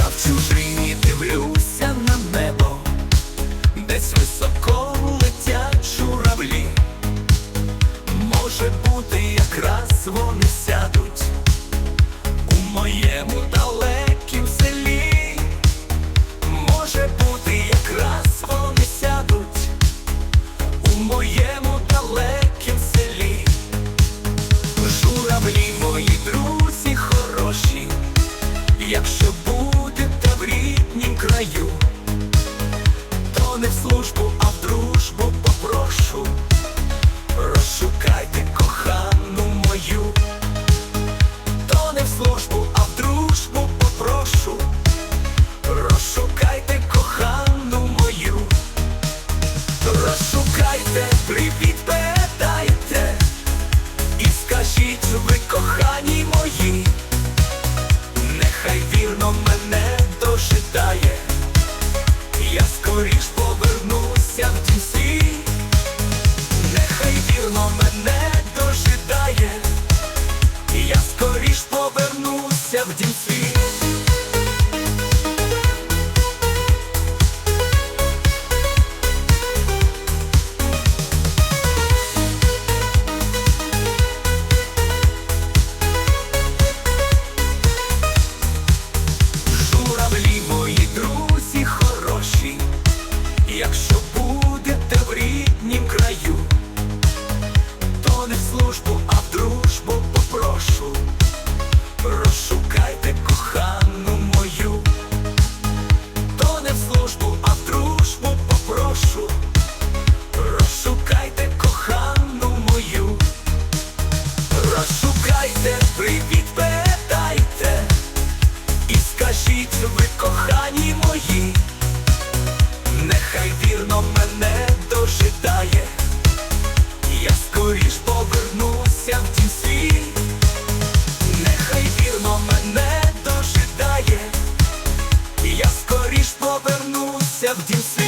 чужині дивлюся на небо, десь високо летять журавлі. Може бути, якраз вони сядуть у моєму далекім селі. Може бути, якраз вони сядуть у моєму розшукайте, привіт передайте, і скажіть ви кохані мої, нехай вірно мене дожидає, я скоріш This. you